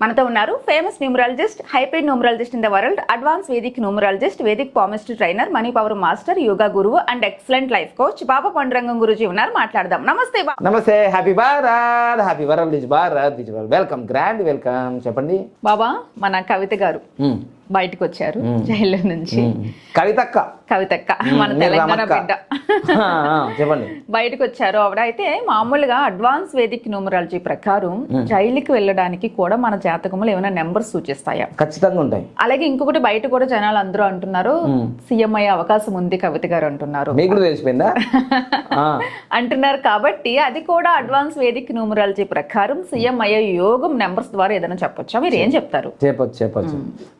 మనతో ఉన్నారు famous numerologist hybrid numerologist in the world advance Vedic numerologist Vedic palmistry trainer money power master yoga గురువు and excellent life coach Baba Pandurangam Guruji ఉన్నారు. మాట్లాడదాం. నమస్తే నమస్తే happy Bharat happy world is Bharat is welcome grand welcome చెప్పండి. బాబా మన కవిత గారు మ్మ్. బయటకు వచ్చారు జైలు నుంచి. మ్మ్. కవితక్క. కవితక్క మన తెలంగాణ. బిడ్డ. చెప్పండి. బయటకు వచ్చారు. ఆవిడ అయితే మామూలుగా అడ్వాన్స్ వేదిక్ న్యూమరాలజీ ప్రకారం జైలుకి వెళ్ళడానికి కూడా మన జాతకంలో ఏమైనా నెంబర్స్ సూచిస్తాయా? ఖచ్చితంగా ఉంటాయి. అలాగే ఇంకొకటి బయట కూడా జనాలు అందరూ అంటున్నారు సీఎం అయ్యే అవకాశం ఉంది కవిత గారు అంటున్నారు. మీకు తెలిసిపోయిందా? అంటున్నారు కాబట్టి అది కూడా అడ్వాన్స్ వేదిక్ న్యూమరాలజీ ప్రకారం సీఎం అయ్యే యోగం నెంబర్స్ ద్వారా ఏదైనా చెప్పొచ్చా? మీరు ఏం చెప్తారు? చెప్పొచ్చు చెప్పొచ్చు.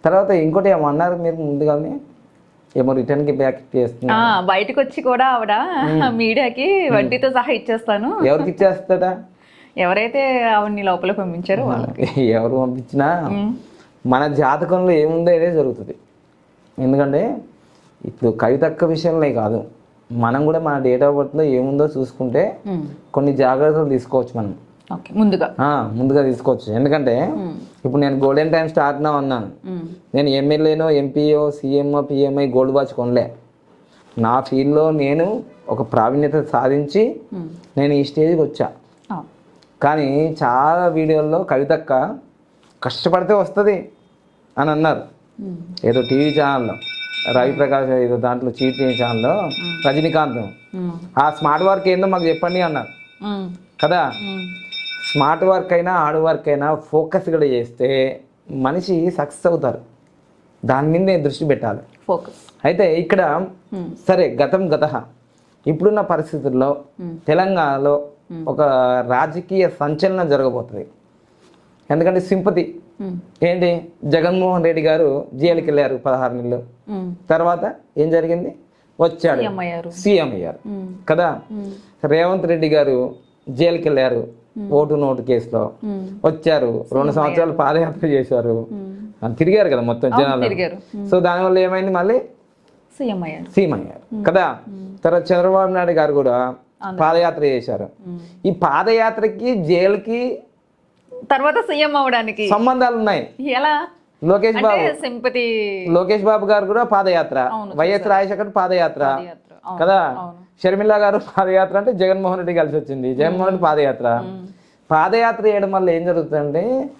తర్వాత ఇంకోటి ఏమో అన్నారు మీరు ముందుగానే? ఏమో రిటర్న్కి బ్యాక్ చేస్తున్నా. బయటకు వచ్చి కూడా ఆవిడ మీడియాకి వడ్డీతో సహా ఇచ్చేస్తాను. ఎవరికి ఇచ్చేస్తాడా? ఎవరైతే ఆవిడ్ని లోపల పంపించారో వాళ్ళకి. ఎవరు పంపించినా మన జాతకంలో ఏముందో ఇదే జరుగుతుంది. ఎందుకంటే ఇప్పుడు కవితక్క విషయంలో కాదు మనం కూడా మన డేట్ ఆఫ్ బర్త్లో ఏముందో చూసుకుంటే కొన్ని జాగ్రత్తలు తీసుకోవచ్చు మనం. ముందుగా. ముందుగా తీసుకోవచ్చు. ఎందుకంటే ఇప్పుడు నేను గోల్డెన్ టైం స్టార్ట్ నా అన్నాను. నేను ఎమ్మెల్యేనో ఎంపీఓ సీఎంఓ పిఎంఐ గోల్డ్ వాచ్ కొనలే. నా ఫీల్డ్లో నేను ఒక ప్రావీణ్యత సాధించి నేను ఈ స్టేజ్కి వచ్చా. కానీ చాలా వీడియోల్లో కవితక్క కష్టపడితే వస్తుంది అని అన్నారు. ఏదో టీవీ ఛానల్లో రవి ప్రకాష్ ఏదో దాంట్లో చీట్ చేసే ఛానల్లో రజనీకాంత్. ఆ స్మార్ట్ వర్క్ ఏందో మాకు చెప్పండి అన్నారు. కదా. స్మార్ట్ వర్క్ అయినా హార్డ్ వర్క్ అయినా ఫోకస్ కూడా చేస్తే మనిషి సక్సెస్ అవుతారు. దాని మీదే దృష్టి పెట్టాలి. ఫోకస్. అయితే ఇక్కడ సరే గతం గత. ఇప్పుడున్న పరిస్థితుల్లో తెలంగాణలో ఒక రాజకీయ సంచలనం జరగబోతుంది. ఎందుకంటే సింపతి. ఏంటి? జగన్మోహన్ రెడ్డి గారు జైలుకి వెళ్ళారు పదహారు నెలలు. తర్వాత ఏం జరిగింది? వచ్చాడు. సీఎం అయ్యారు. కదా. రేవంత్ రెడ్డి గారు జైలుకి వెళ్ళారు. ఓటు నోటు కేసులో. వచ్చారు. రెండు సంవత్సరాలు పాదయాత్ర చేశారు. తిరిగారు కదా మొత్తం జనాలు. సో దానివల్ల ఏమైంది మళ్ళీ? సీఎం అయ్యారు. సీఎం అయ్యారు. కదా? తర్వాత చంద్రబాబు నాయుడు గారు కూడా పాదయాత్ర చేశారు. ఈ పాదయాత్రకి జైలుకి తర్వాత సీఎం అవడానికి సంబంధాలు ఉన్నాయి. ఎలా? లోకేష్ బాబు. సింపతి లోకేష్ బాబు గారు కూడా పాదయాత్ర. వైఎస్ రాజశేఖర్ పాదయాత్ర. కదా. షర్మిల గారు పాదయాత్ర అంటే జగన్మోహన్ రెడ్డి కలిసి వచ్చింది. జగన్మోహన్ రెడ్డి పాదయాత్ర. పాదయాత్ర చేయడం వల్ల ఏం జరుగుతుందంటే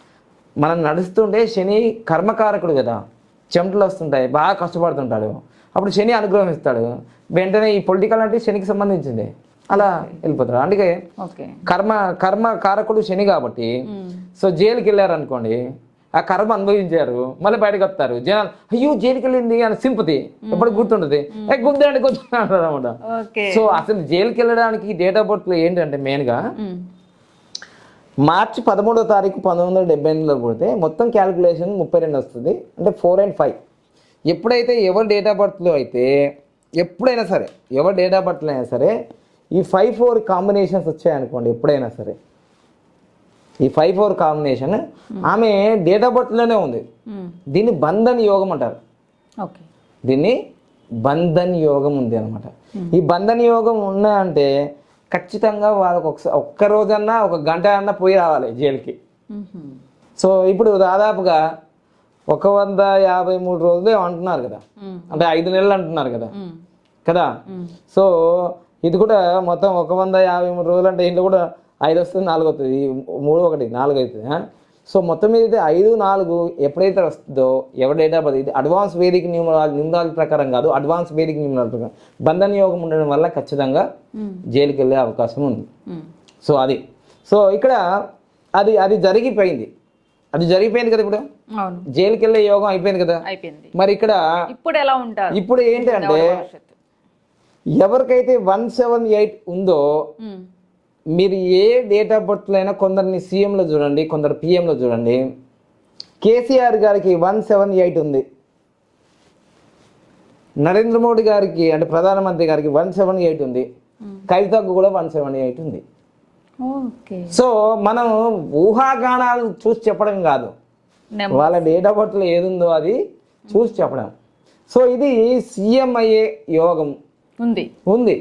మనం నడుస్తుంటే శని కర్మకారకుడు కదా. చెమటలు వస్తుంటాయి బాగా కష్టపడుతుంటాడు. అప్పుడు శని అనుగ్రహం ఇస్తాడు. వెంటనే ఈ పొలిటికల్ అంటే శనికి సంబంధించింది. అలా వెళ్ళిపోతాడు అందుకే కర్మ కర్మ కారకుడు శని కాబట్టి సో జైలుకి వెళ్ళారు అనుకోండి ఆ కర్మ అనుభవించారు మళ్ళీ బయటకు వస్తారు. జనాలు అయ్యో జైలుకి వెళ్ళింది అని సింపతి. ఎప్పుడు గుర్తుంటుంది. ఏ గుద్దండి గుద్దండి సో అసలు జైలుకి వెళ్ళడానికి డేట్ ఆఫ్ బర్త్ ఏంటంటే మెయిన్గా. మార్చి పదమూడో తారీఖు పంతొమ్మిది వందల డెబ్బై ఎనిమిదిలో పుడితే మొత్తం క్యాలిక్యులేషన్ ముప్పై రెండు వస్తుంది. అంటే ఫోర్ అండ్ ఫైవ్ ఎప్పుడైతే ఎవరి డేట్ ఆఫ్ బర్త్లో అయితే ఎప్పుడైనా సరే ఎవరి డేట్ ఆఫ్ బర్త్లో అయినా సరే ఈ ఫైవ్ ఫోర్ కాంబినేషన్స్ వచ్చాయనుకోండి ఎప్పుడైనా సరే. ఈ ఫైవ్ ఫోర్ కాంబినేషన్ ఆమె డేట్ ఆఫ్ బర్త్లోనే ఉంది. మ్మ్. దీన్ని బంధన్ యోగం అంటారు. ఓకే దీన్ని బంధన్ యోగం ఉంది అనమాట ఈ బంధన్ యోగం ఉన్నా అంటే ఖచ్చితంగా వాళ్ళకి ఒకసారి ఒక్క రోజన్నా ఒక గంట అన్నా పోయి రావాలి జైలుకి. మ్మ్. సో ఇప్పుడు దాదాపుగా ఒక వంద యాభై మూడు రోజులు అంటున్నారు కదా. మ్మ్. అంటే ఐదు నెలలు అంటున్నారు కదా. కదా? సో ఇది కూడా మొత్తం ఒక వంద యాభై మూడు రోజులు అంటే ఇంట్లో కూడా ఐదు వస్తుంది నాలుగు వస్తుంది. ఈ మూడు ఒకటి నాలుగు అవుతుంది? సో మొత్తం మీద అయితే ఐదు నాలుగు ఎప్పుడైతే వస్తుందో ఎవరి డేట్ ఆఫ్ బర్త్ ఇది అడ్వాన్స్ వేదిక న్యూమరాలజీ న్యూమరాలజీ ప్రకారం కాదు అడ్వాన్స్ వేదిక న్యూమరాలజీ ప్రకారం. బంధన్ యోగం ఉండడం వల్ల ఖచ్చితంగా. జైలుకి వెళ్ళే అవకాశం ఉంది. సో అది. సో ఇక్కడ అది అది జరిగిపోయింది. అది జరిగిపోయింది కదా ఇప్పుడు? జైలుకి వెళ్ళే యోగం అయిపోయింది కదా? అయిపోయింది. మరి ఇక్కడ ఇప్పుడు ఎలా ఉంటారు? ఇప్పుడు ఏంటంటే. ఎవరికైతే వన్ సెవెన్ ఎయిట్ ఉందో. మీరు ఏ డేట్ ఆఫ్ బర్త్లో అయినా కొందరిని సీఎంలో చూడండి కొందరు పిఎంలో చూడండి. కేసీఆర్ గారికి వన్ సెవెన్ ఎయిట్ ఉంది. నరేంద్ర మోడీ గారికి అంటే ప్రధానమంత్రి గారికి వన్ సెవెన్ ఎయిట్ ఉంది. కవితకు కూడా వన్ సెవెన్ ఎయిట్ ఉంది. సో మనం ఊహాగానాలు చూసి చెప్పడం కాదు. వాళ్ళ డేట్ ఆఫ్ బర్త్లో ఏది ఉందో అది చూసి చెప్పడం. సో ఇది సీఎం అయ్యే యోగం. ఉంది. ఉంది.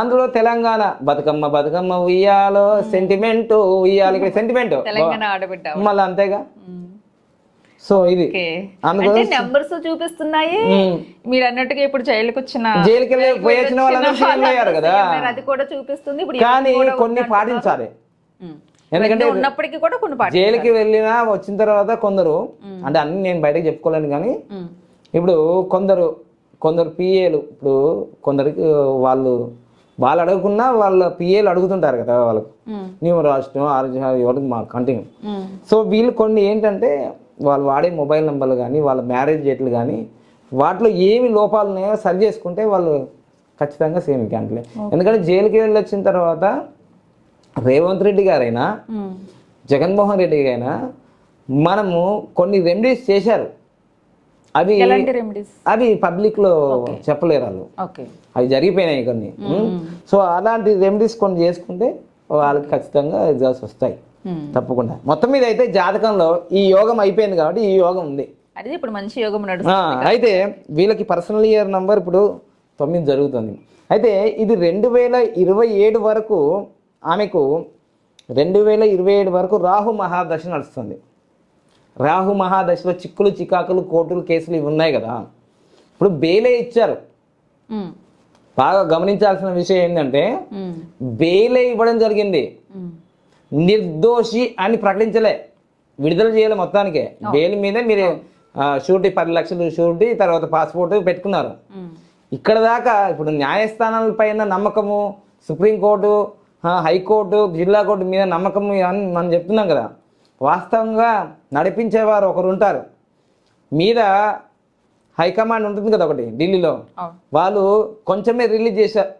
అందులో తెలంగాణ బతుకమ్మ బతుకమ్మ ఉయ్యాలో సెంటిమెంట్ ఉయ్యాలి ఇక్కడ సెంటిమెంట్. తెలంగాణ ఆడబిడ్డ. మళ్ళీ అంతేగా? సో ఇది. అంటే నెంబర్స్ చూపిస్తున్నాయి. మీరు అన్నట్టుగా ఇప్పుడు జైలుకి వచ్చిన జైలుకి వెళ్ళి పోయి వచ్చిన వాళ్ళందరూ సీఎం అయ్యారు కదా. అది కూడా చూపిస్తుంది. ఇప్పుడు కానీ కొన్ని పాటించాలి. ఎందుకంటే ఉన్నప్పటికీ కూడా కొన్ని జైలుకి వెళ్ళినా వచ్చిన తర్వాత కొందరు అంటే అన్ని నేను బయటకు చెప్పుకోలేను కానీ. ఇప్పుడు కొందరు కొందరు పిఏలు ఇప్పుడు కొందరికి వాళ్ళు వాళ్ళు అడగకున్నా వాళ్ళ పిఏలు అడుగుతుంటారు కదా వాళ్ళకు. నీవు రాష్ట్రం ఆరోగ్య ఎవరికి మా కంటిన్యూ. సో వీళ్ళు కొన్ని ఏంటంటే వాళ్ళు వాడే మొబైల్ నెంబర్లు కానీ వాళ్ళ మ్యారేజ్ డేట్లు కానీ వాటిలో ఏమి లోపాలు ఉన్నాయో సరి చేసుకుంటే వాళ్ళు ఖచ్చితంగా సేమ్ క్యాండిలే ఎందుకంటే జైలుకి వెళ్ళి వచ్చిన తర్వాత రేవంత్ రెడ్డి గారైనా. జగన్మోహన్ రెడ్డి గారైనా మనము కొన్ని రెమెడీస్ చేశారు అవి అవి పబ్లిక్లో చెప్పలేరు వాళ్ళు. అవి జరిగిపోయినాయి కొన్ని. సో అలాంటి రెమెడీస్ కొన్ని చేసుకుంటే వాళ్ళకి ఖచ్చితంగా రిజల్ట్స్ వస్తాయి. తప్పకుండా. మొత్తం మీద అయితే జాతకంలో ఈ యోగం అయిపోయింది కాబట్టి ఈ యోగం ఉంది. అది ఇప్పుడు మంచి యోగం అయితే వీళ్ళకి పర్సనల్ ఇయర్ నంబర్ ఇప్పుడు తొమ్మిది జరుగుతుంది. అయితే ఇది రెండు వేల ఇరవై ఏడు వరకు ఆమెకు రెండు వేల ఇరవై ఏడు వరకు రాహు మహాదశ నడుస్తుంది. రాహు మహాదశలో చిక్కులు చికాకులు కోర్టులు కేసులు ఇవి ఉన్నాయి కదా ఇప్పుడు బెయిలే ఇచ్చారు. బాగా గమనించాల్సిన విషయం ఏంటంటే. బెయిలే ఇవ్వడం జరిగింది. నిర్దోషి అని ప్రకటించలే విడుదల చేయాలి మొత్తానికే బెయిల్ మీద మీరు షూరిటీ పది లక్షలు షూరిటీ తర్వాత పాస్పోర్ట్ పెట్టుకున్నారు. ఇక్కడ దాకా ఇప్పుడు న్యాయస్థానాల పైన నమ్మకము సుప్రీంకోర్టు హైకోర్టు జిల్లా కోర్టు మీద నమ్మకము అని మనం చెప్తున్నాం కదా వాస్తవంగా నడిపించేవారు ఒకరు ఉంటారు. మీద హైకమాండ్ ఉంటుంది కదా ఒకటి ఢిల్లీలో. వాళ్ళు కొంచెమే రిలీజ్ చేశారు.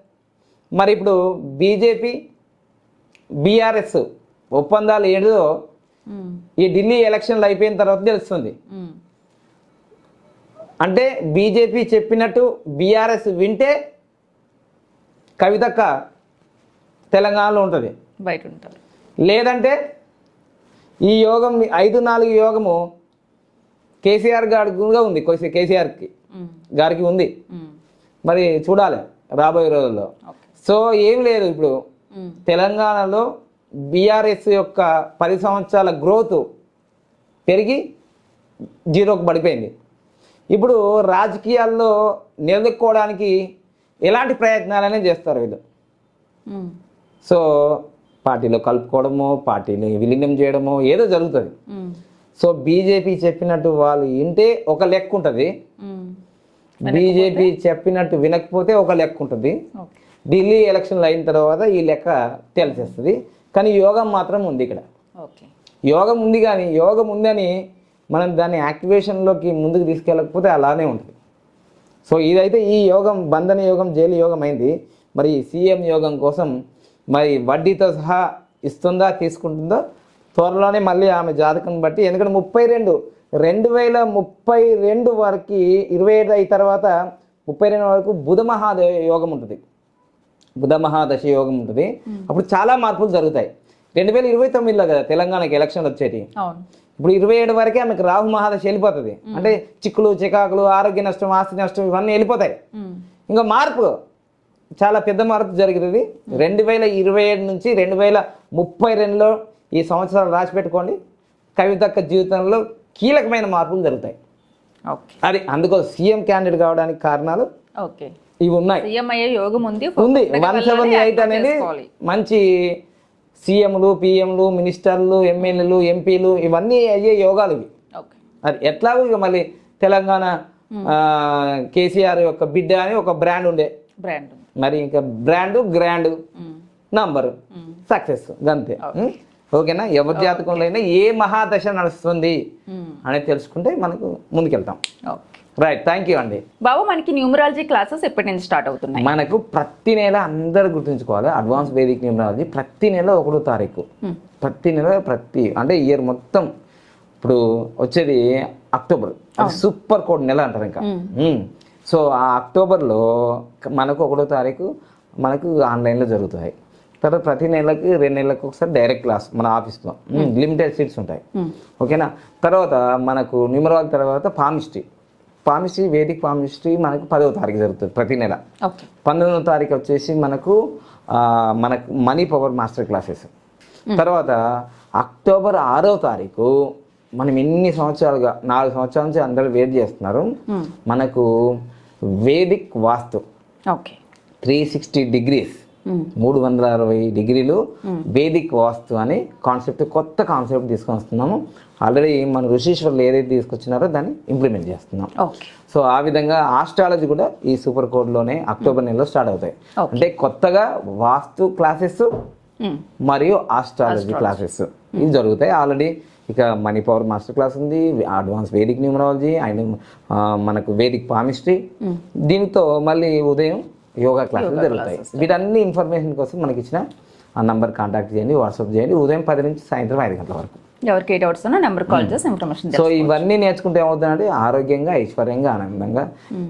మరి ఇప్పుడు బీజేపీ బీఆర్ఎస్ ఒప్పందాలు ఏదో ఉమ్. ఈ ఢిల్లీ ఎలక్షన్లు అయిపోయిన తర్వాత తెలుస్తుంది. అంటే బీజేపీ చెప్పినట్టు బీఆర్ఎస్ వింటే కవితక్క తెలంగాణలో ఉంటుంది. బయట ఉంటారు లేదంటే ఈ యోగం ఐదు నాలుగు యోగము కేసీఆర్ గారికి ఉంది కేసీ- కేసీఆర్కి. గారికి ఉంది. మరి చూడాలి రాబోయే రోజుల్లో సో ఏం లేదు ఇప్పుడు. తెలంగాణలో బీఆర్ఎస్ యొక్క పది సంవత్సరాల గ్రోత్ పెరిగి జీరోకి పడిపోయింది ఇప్పుడు రాజకీయాల్లో నిలదొక్కుకోవడానికి ఎలాంటి ప్రయత్నాలనే చేస్తారు వీళ్ళు. సో పార్టీలో కలుపుకోవడమో పార్టీని విలీనం చేయడమో ఏదో జరుగుతుంది. సో బీజేపీ చెప్పినట్టు వాళ్ళు వింటే ఒక లెక్క ఉంటుంది. బీజేపీ చెప్పినట్టు వినకపోతే ఒక లెక్క ఉంటుంది. ఢిల్లీ ఎలక్షన్లు అయిన తర్వాత ఈ లెక్క తెలిసేస్తుంది కానీ యోగం మాత్రం ఉంది ఇక్కడ. యోగం ఉంది కానీ యోగం ఉందని మనం దాన్ని యాక్టివేషన్లోకి ముందుకు తీసుకెళ్ళకపోతే అలానే ఉంటుంది. సో ఇదైతే ఈ యోగం బంధన యోగం జైలు యోగం అయింది. మరి సీఎం యోగం కోసం మరి వడ్డీతో సహా ఇస్తుందా తీసుకుంటుందో? త్వరలోనే మళ్ళీ ఆమె జాతకం బట్టి ఎందుకంటే ముప్పై రెండు రెండు వేల ముప్పై రెండు వరకు ఇరవై ఐదు అయిన తర్వాత ముప్పై రెండు వరకు బుధ మహాద యోగం ఉంటుంది. బుధ మహాదశ యోగం ఉంటుంది. అప్పుడు చాలా మార్పులు జరుగుతాయి. రెండు వేల ఇరవై తొమ్మిదిలో కదా తెలంగాణకి ఎలక్షన్ వచ్చేటి. ఇప్పుడు ఇరవై ఏడు వరకే ఆమెకు రాహు మహాదశ వెళ్ళిపోతుంది. అంటే చిక్కులు చికాకులు ఆరోగ్య నష్టం ఆస్తి నష్టం ఇవన్నీ వెళ్ళిపోతాయి. ఇంకా మార్పు చాలా పెద్ద మార్పు జరుగుతుంది రెండు వేల ఇరవై ఏడు నుంచి రెండు వేల ముప్పై రెండులో ఈ సంవత్సరాలు రాసి పెట్టుకోండి కవితక్క జీవితంలో కీలకమైన మార్పులు జరుగుతాయి. అది అందుకో సీఎం క్యాండిడేట్ కావడానికి కారణాలు ఓకే. ఇవి ఉన్నాయి. యోగం ఉంది. వన్ సెవెన్ ఎయిట్ అనేది. మంచి సీఎంలు పిఎంలు మినిస్టర్లు ఎమ్మెల్యేలు ఎంపీలు ఇవన్నీ అయ్యే యోగాలు ఇవి. అది ఎట్లాగో ఇక మళ్ళీ తెలంగాణ కేసీఆర్ యొక్క బిడ్డ అని ఒక బ్రాండ్ ఉండే. బ్రాండ్. మరి ఇంకా బ్రాండ్ గ్రాండ్. నంబర్. సక్సెస్. అంతే? ఓకేనా? ఎవరి జాతకంలో అయినా ఏ మహాదశ నడుస్తుంది. అనేది తెలుసుకుంటే మనకు ముందుకెళ్తాం. రైట్ థ్యాంక్ యూ అండి. బాబు మనకి న్యూమరాలజీ క్లాసెస్ ఎప్పటి నుంచి స్టార్ట్ అవుతున్నాయి? మనకు ప్రతి నెల అందరు గుర్తుంచుకోవాలి అడ్వాన్స్ వేదిక్ న్యూమరాలజీ ప్రతి నెల ఒకటో తారీఖు. ప్రతి నెల ప్రతి అంటే ఇయర్ మొత్తం. ఇప్పుడు వచ్చేది అక్టోబర్ అది సూపర్ కోడ్ నెల అంటారు ఇంకా. సో ఆ అక్టోబర్లో మనకు ఒకటో తారీఖు మనకు ఆన్లైన్లో జరుగుతాయి. తర్వాత ప్రతి నెలకి రెండు నెలలకు ఒకసారి డైరెక్ట్ క్లాస్ మన ఆఫీస్లో. లిమిటెడ్ సీట్స్ ఉంటాయి. ఓకేనా? తర్వాత మనకు న్యూమరాలజీ తర్వాత పామిస్ట్రీ పామిస్ట్రీ వేదిక్ పామిస్ట్రీ మనకు పదవ తారీఖు జరుగుతుంది ప్రతి నెల. పంతొమ్మిదవ తారీఖు వచ్చేసి మనకు మనకు మనీ పవర్ మాస్టర్ క్లాసెస్. తర్వాత అక్టోబర్ ఆరో తారీఖు మనం ఎన్ని సంవత్సరాలుగా నాలుగు సంవత్సరాల నుంచి అందరూ వెయిట్ చేస్తున్నారు. మనకు Vedic vastu. Okay. Three sixty degrees మూడు వందల అరవై డిగ్రీలు వేదిక్ వాస్తు అని కాన్సెప్ట్ కొత్త కాన్సెప్ట్ తీసుకొని వస్తున్నాము. ఆల్రెడీ మన ఋషీశ్వర్లు ఏదైతే తీసుకొచ్చినారో దాన్ని ఇంప్లిమెంట్ చేస్తున్నాం. సో ఆ విధంగా ఆస్ట్రాలజీ కూడా ఈ సూపర్ కోడ్లోనే అక్టోబర్ నెలలో స్టార్ట్ అవుతాయి. అంటే కొత్తగా వాస్తు క్లాసెస్ మరియు ఆస్ట్రాలజీ క్లాసెస్ ఇవి జరుగుతాయి. ఆల్రెడీ ఇక మనీ పవర్ మాస్టర్ క్లాస్ ఉంది అడ్వాన్స్ వేదిక్ న్యూమరాలజీ అండ్ మనకు వేదిక్ పామిస్ట్రీ. దీంతో మళ్ళీ ఉదయం యోగా క్లాసులు జరుగుతాయి. వీటన్ని ఇన్ఫర్మేషన్ కోసం మనకి ఇచ్చిన ఆ నంబర్ కాంటాక్ట్ చేయండి వాట్సాప్ చేయండి. ఉదయం పది నుంచి సాయంత్రం ఐదు గంటల వరకు. ఎవరికి ఏ డౌట్స్ ఉన్నా నెంబర్ కాల్ చేసి ఇన్ఫర్మేషన్ సో ఇవన్నీ నేర్చుకుంటే ఏమవుతుందంటే ఆరోగ్యంగా ఐశ్వర్యంగా ఆనందంగా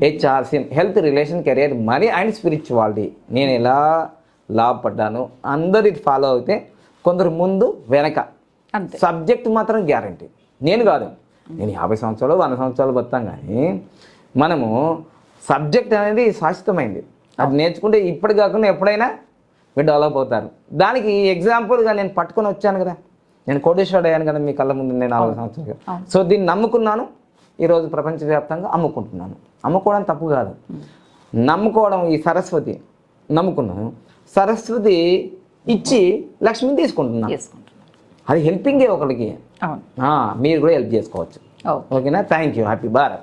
HRCM health relation career money and spirituality. నేను ఎలా లాభపడ్డాను అందరు ఫాలో అయితే కొందరు ముందు వెనక. అంతే. సబ్జెక్ట్ మాత్రం గ్యారంటీ. నేను కాదు. నేను యాభై సంవత్సరాలు వంద సంవత్సరాలు బతాం కానీ మనము సబ్జెక్ట్ అనేది శాశ్వతమైంది. అది నేర్చుకుంటే ఇప్పటి కాకుండా ఎప్పుడైనా మీరు డెవలప్ అవుతారు. దానికి ఎగ్జాంపుల్గా నేను పట్టుకొని వచ్చాను కదా. నేను కోటేశ్వరుడు అయ్యాను కదా మీ కళ్ళ ముందు నేను నాలుగు సంవత్సరాలుగా సో దీన్ని నమ్ముకున్నాను. ఈరోజు ప్రపంచవ్యాప్తంగా అమ్ముకుంటున్నాను. అమ్ముకోవడం తప్పు కాదు. నమ్ముకోవడం ఈ సరస్వతి. నమ్ముకున్నాను. సరస్వతి ఇచ్చి లక్ష్మిని తీసుకుంటున్నాను. అది హెల్పింగే ఒకరికి. మీరు కూడా హెల్ప్ చేసుకోవచ్చు. ఓకే. ఓకేనా? Thank you. హ్యాపీ భారత్.